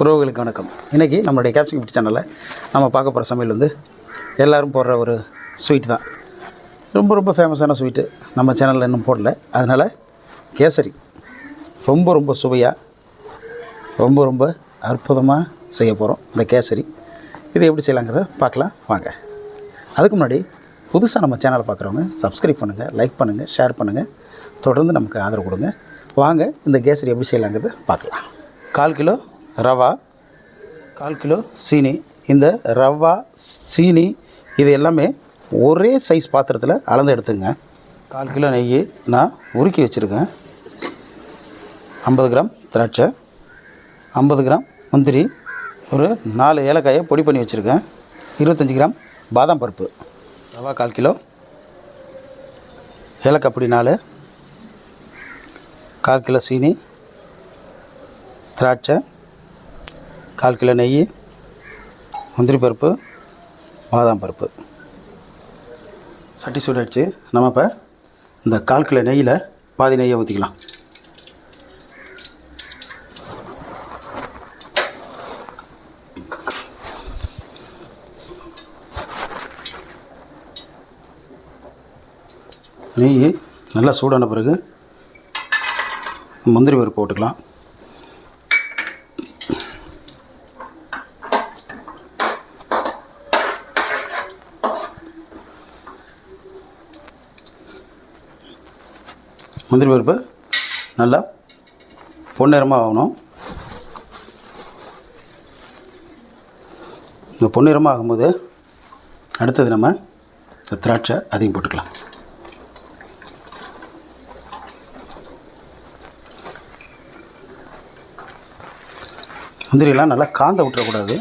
உறவுகளுக்கு வணக்கம். இன்றைக்கி நம்மளுடைய கேப்சிங் ஃபுட் சேனலில் நம்ம பார்க்க போகிற சமையல் வந்து எல்லோரும் போடுற ஒரு ஸ்வீட் தான். ரொம்ப ரொம்ப ஃபேமஸான ஸ்வீட்டு நம்ம சேனலில் இன்னும் போடல. அதனால் கேசரி ரொம்ப ரொம்ப சுவையாக ரொம்ப ரொம்ப அற்புதமாக செய்ய போகிறோம் இந்த கேசரி. இது எப்படி செய்யலாங்கிறத பார்க்கலாம். வாங்க. அதுக்கு முன்னாடி புதுசாக நம்ம சேனலை பார்க்குறவங்க சப்ஸ்கிரைப் பண்ணுங்கள் லைக் பண்ணுங்கள் ஷேர் பண்ணுங்கள் தொடர்ந்து நமக்கு ஆதரவு கொடுங்க. வாங்க இந்த கேசரி எப்படி செய்யலாங்கிறத பார்க்கலாம். கால் கிலோ ரவா கால் கிலோ சீனி. இந்த ரவா சீனி இது எல்லாமே ஒரே சைஸ் பாத்திரத்தில் அளந்து எடுத்துங்க. கால் கிலோ நெய் நான் உருக்கி வச்சுருக்கேன். ஐம்பது கிராம் திராட்சை ஐம்பது கிராம் முந்திரி ஒரு நாலு ஏலக்காயை பொடி பண்ணி வச்சுருக்கேன். இருபத்தஞ்சி கிராம் பாதாம் பருப்பு. ரவா கால் கிலோ ஏலக்காய் பொடி நாலு கால் கிலோ சீனி திராட்சை கால் கிலோ நெய் முந்திரி பருப்பு பாதாம் பருப்பு. சட்டி சூடாயிடுச்சு. நம்ம இப்போ இந்த கால் கிலோ நெய்யில் பாதி நெய்யை ஊற்றிக்கலாம் நெய் நல்லா சூடான பிறகு முந்திரி பருப்பு போட்டுக்கலாம். முந்திரி பருப்பு நல்லா பொன்னிறமாக ஆகணும். இந்த பொன்னிறமாக ஆகும்போது அடுத்தது நம்ம இந்த திராட்சை அதிகம் போட்டுக்கலாம். முந்திரியெல்லாம் நல்லா காந்த விட்டுறக்கூடாது.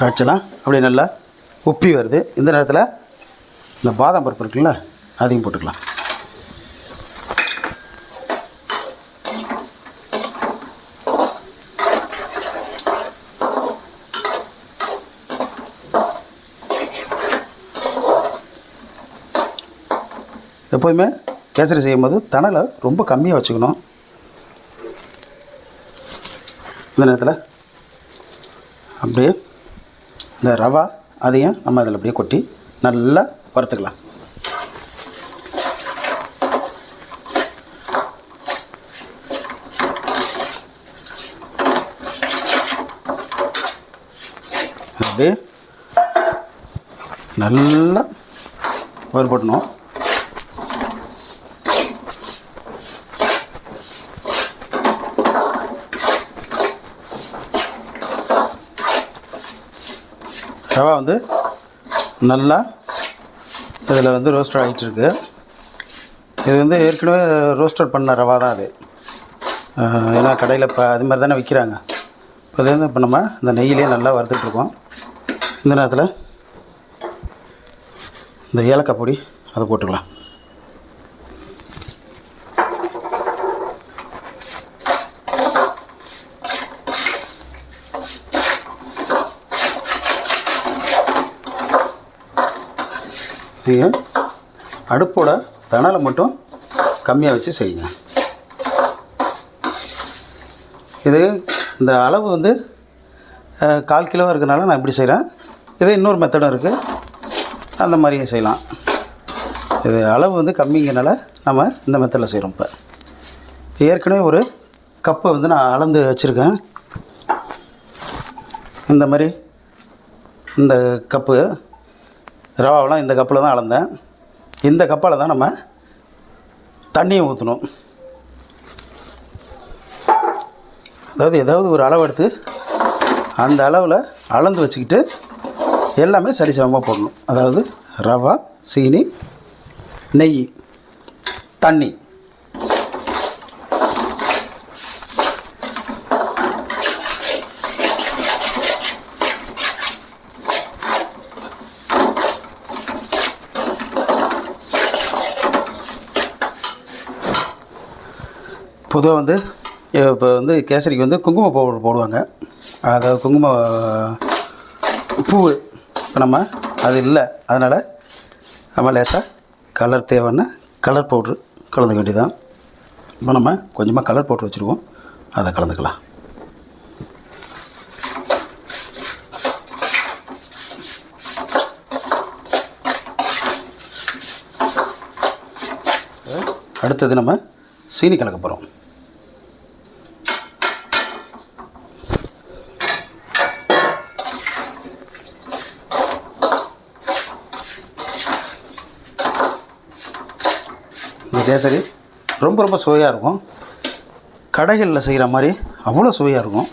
திராட்சைலாம் அப்படியே நல்லா உப்பி வருது. இந்த நேரத்தில் இந்த பாதாம் பருப்பு இருக்குல்ல அதையும் போட்டுக்கலாம். எப்போதுமே கேசரி செய்யும்போது தணலை ரொம்ப கம்மியாக வச்சுக்கணும். இந்த நேரத்தில் அப்படியே இந்த ரவா அதையும் நம்ம அதில் அப்படியே கொட்டி நல்லா வறுத்துக்கலாம். அப்படியே நல்லா வறுபடணும். ரவா வந்து நல்லா இதில் வந்து ரோஸ்டட் ஆகிட்டு இருக்கு இது வந்து ஏற்கனவே ரோஸ்டட் பண்ண ரவா தான் அது. ஏன்னா கடையில் இப்போ அது மாதிரி தானே விற்கிறாங்க இப்போ இது வந்து இப்போ நம்ம இந்த நெய்யிலே நல்லா வறுத்துட்ருக்கோம். இந்த நேரத்தில் இந்த ஏலக்காய் பொடி அதை போட்டுக்கலாம். நீங்கள் அடுப்போட தணலை மட்டும் கம்மியாக வச்சு செய்யுங்க. இது இந்த அளவு வந்து கால் கிலோவாக இருக்கிறனால நான் இப்படி செய்கிறேன் இதே இன்னொரு மெத்தடும் இருக்குது அந்த மாதிரியே செய்யலாம். இது அளவு வந்து கம்மிங்கிறனால நம்ம இந்த மெத்தடில் செய்கிறோம் இப்போ. ஏற்கனவே ஒரு கப்பை வந்து நான் அளந்து வச்சுருக்கேன். இந்த மாதிரி இந்த கப்பு ரவாவெலாம் இந்த கப்பில் தான் அளந்தேன். இந்த கப்பால் தான் நம்ம தண்ணியை ஊற்றணும் அதாவது ஏதாவது ஒரு அளவு எடுத்து அந்த அளவில் அளந்து வச்சுக்கிட்டு எல்லாமே சரிசமமாக போடணும். அதாவது ரவா சீனி நெய் தண்ணி. பொதுவாக வந்து இப்போ வந்து கேசரிக்கு வந்து குங்கும பவுடர் போடுவாங்க. அதாவது குங்கும பூ இப்போ நம்ம அது இல்லை. அதனால் நம்ம லேசாக கலர் தேவைன்னா கலர் பவுட்ரு கலந்துக்க வேண்டியதான் இப்போ நம்ம கொஞ்சமாக கலர் பவுட்ரு வச்சுருக்கோம். அதை கலந்துக்கலாம். அடுத்தது நம்ம சீனி கலக்க போகிறோம் கேசரி ரொம்ப ரொம்ப சுவையாக இருக்கும். கடைகளில் செய்கிற மாதிரி அவ்வளோ சுவையாக இருக்கும்.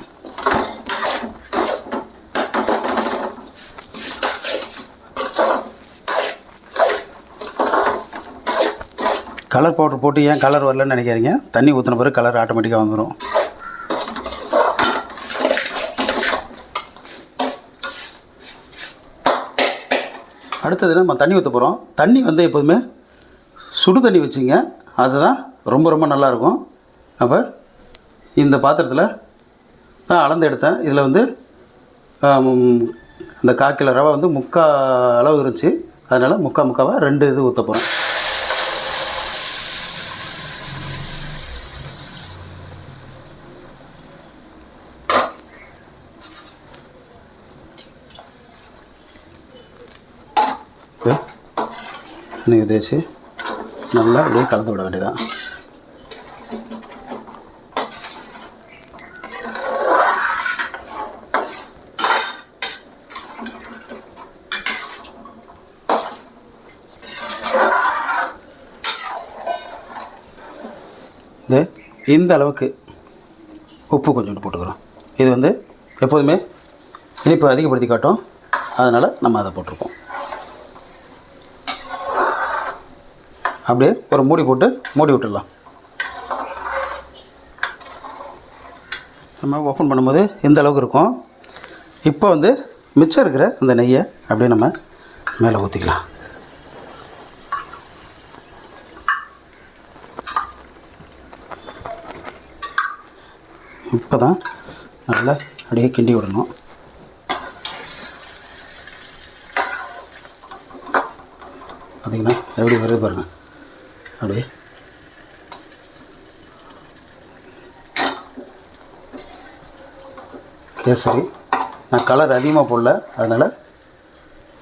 கலர் பவுடர் போட்டு ஏன் கலர் வரலன்னு நினைக்காதீங்க. தண்ணி ஊற்றின பிறகு கலர் ஆட்டோமேட்டிக்காக வந்துடும் அடுத்தது நம்ம தண்ணி ஊற்ற போகிறோம் தண்ணி வந்து எப்போதுமே சுடு தண்ணி வச்சுங்க. அதுதான் ரொம்ப ரொம்ப நல்லாயிருக்கும். அப்போ இந்த பாத்திரத்தில் தான் அளந்து எடுத்தேன். இதில் வந்து இந்த காக்கில் ரவை வந்து முக்கா அளவு இருந்துச்சு. அதனால் முக்கா முக்காவாக ரெண்டு இது ஊற்ற போகிறேன் இப்போ தேய்ச்சி நல்லா அப்படியே கலந்து விட வேண்டியதான் இது இந்த அளவுக்கு உப்பு கொஞ்சோண்டு போட்டுக்கிறோம். இது வந்து எப்போதுமே இனிப்பு அதிகப்படுத்தி காட்டும். அதனால் நம்ம அதை போட்டிருக்கோம் அப்படியே ஒரு மூடி போட்டு மூடி விட்டுடலாம். நம்ம ஓப்பன் பண்ணும்போது இந்த அளவுக்கு இருக்கும். இப்போ வந்து மிச்சம் இருக்கிற இந்த நெய்யை அப்படியே நம்ம மேலே ஊற்றிக்கலாம் இப்போ தான் நல்லா அப்படியே கிண்டி விடணும். பார்த்தீங்கன்னா எப்படி வருது பாருங்கள் அப்படியே கேசரி நான் கலர் அதிகமாக போடல. அதனால்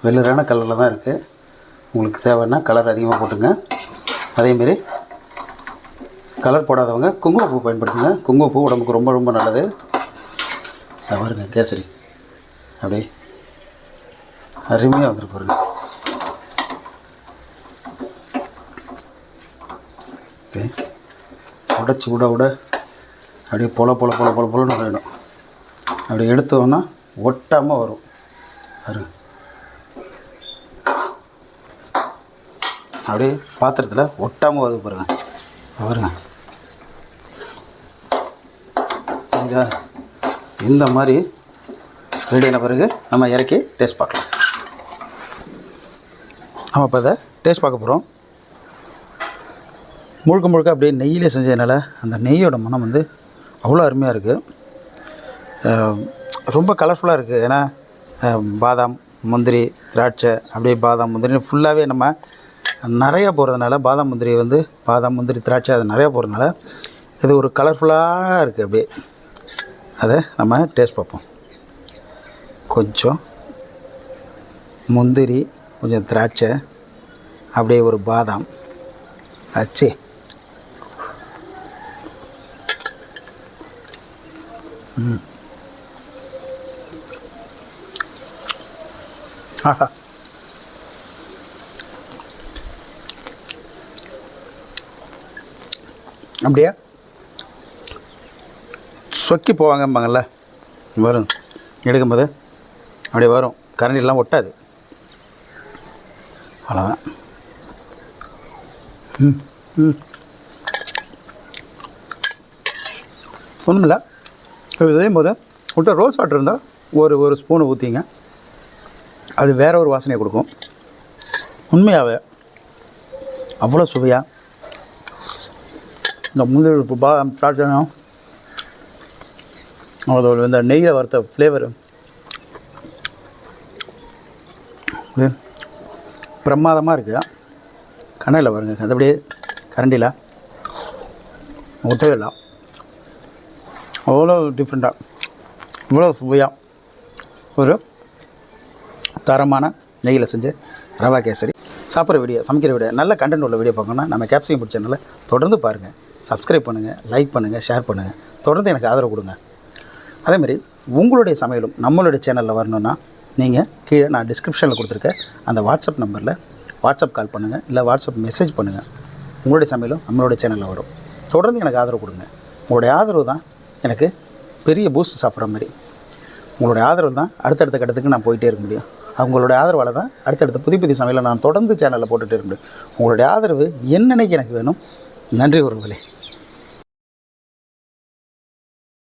வெள்ளரான கலரில் தான் இருக்குது உங்களுக்கு தேவைன்னா கலர் அதிகமாக போட்டுங்க. அதேமாரி கலர் போடாதவங்க குங்குமப்பூ பயன்படுத்துங்க. குங்குமப்பூ உடம்புக்கு ரொம்ப ரொம்ப நல்லது. பாருங்க கேசரி. அப்படியே அருமையாக வந்துருக்கு பாருங்கள் ஓகே உடச்சி விட விட அப்படியே பொல பொல பொல பொல பொலன்னு வேணும் அப்படி எடுத்தோன்னா ஒட்டாமல் வரும். பாருங்க அப்படியே பாத்திரத்தில் ஒட்டாமல் வருது பாருங்க. பாருங்க. இங்கே இந்த மாதிரி ரெடியான பிறகு நம்ம இறக்கி டேஸ்ட் பார்க்கலாம். நம்ம இப்போ இதை டேஸ்ட் பார்க்க போகிறோம் முழுக்க முழுக்க அப்படியே நெய்யிலே செஞ்சதுனால அந்த நெய்யோட மனம் வந்து அவ்வளோ அருமையாக இருக்குது ரொம்ப கலர்ஃபுல்லாக இருக்குது ஏன்னா பாதாம் முந்திரி திராட்சை அப்படியே பாதாம் முந்திரின்னு ஃபுல்லாகவே நம்ம நிறையா போகிறதுனால பாதாம் முந்திரி வந்து பாதாம் முந்திரி திராட்சை அது நிறையா போகிறதுனால இது ஒரு கலர்ஃபுல்லாக இருக்குது அப்படியே. அதை நம்ம டேஸ்ட் பார்ப்போம். கொஞ்சம் முந்திரி கொஞ்சம் திராட்சை அப்படியே ஒரு பாதாம். அச்சு. ஆஹா அப்படியே? சொக்கி போவாங்கம்பாங்கள்ல வரும். எடுக்கும்போது அப்படியே வரும். கரண்டிலாம் ஒட்டாது. அவ்வளோதான் ம் ம். ஒன்றுமில்ல இதே போது உங்கள்கிட்ட ரோஸ் வாட்டர் இருந்தால் ஒரு ஒரு ஸ்பூன் ஊற்றிங்க அது வேற ஒரு வாசனையை கொடுக்கும். உண்மையாகவே அவ்வளோ சுவையாக இந்த முந்திரி பருப்பு பாதாம் அதோட இந்த நெய்யில் வறுத்த ஃப்ளேவர் பிரமாதமாக இருக்குது கண்ணையில் பாருங்கள் அது அப்படியே கரண்டியில். ஒட்டவே இல்லை. அவ்வளோ டிஃப்ரெண்ட்டாக இவ்வளோ சுவையாக ஒரு தரமான நெய்யில் செஞ்சு ரவா கேசரி. சாப்பிட்ற வீடியோ சமைக்கிற வீடியோ நல்ல கண்டென்ட் உள்ள வீடியோ பார்க்கணும்னா நம்ம கேப்சிகம் பிடிச்சனால தொடர்ந்து பாருங்கள் சப்ஸ்கிரைப் பண்ணுங்கள் லைக் பண்ணுங்கள் ஷேர் பண்ணுங்கள் தொடர்ந்து எனக்கு ஆதரவு கொடுங்க. அதேமாதிரி உங்களுடைய சமையலும் நம்மளுடைய சேனலில் வரணும்னா நீங்கள் கீழே நான் டிஸ்கிரிப்ஷனில் கொடுத்துருக்க அந்த வாட்ஸ்அப் நம்பரில் வாட்ஸ்அப் கால் பண்ணுங்கள் இல்லை வாட்ஸ்அப் மெசேஜ் பண்ணுங்கள் உங்களுடைய சமையலும் நம்மளுடைய சேனலில் வரும். தொடர்ந்து எனக்கு ஆதரவு கொடுங்க. உங்களுடைய ஆதரவு தான் எனக்கு பெரிய பூஸ்ட் சாப்பிட்ற மாதிரி. உங்களுடைய ஆதரவு தான் அடுத்தடுத்த கட்டத்துக்கு நான் போயிட்டே இருக்க முடியும். அவங்களுடைய ஆதரவால் தான் அடுத்தடுத்த புதிய புதிய சமையலை நான் தொடர்ந்து சேனலில் போட்டுகிட்டே இருக்க முடியும். உங்களுடைய ஆதரவு என்னன்னைக்கு எனக்கு வேணும்? நன்றி உறவுகளே.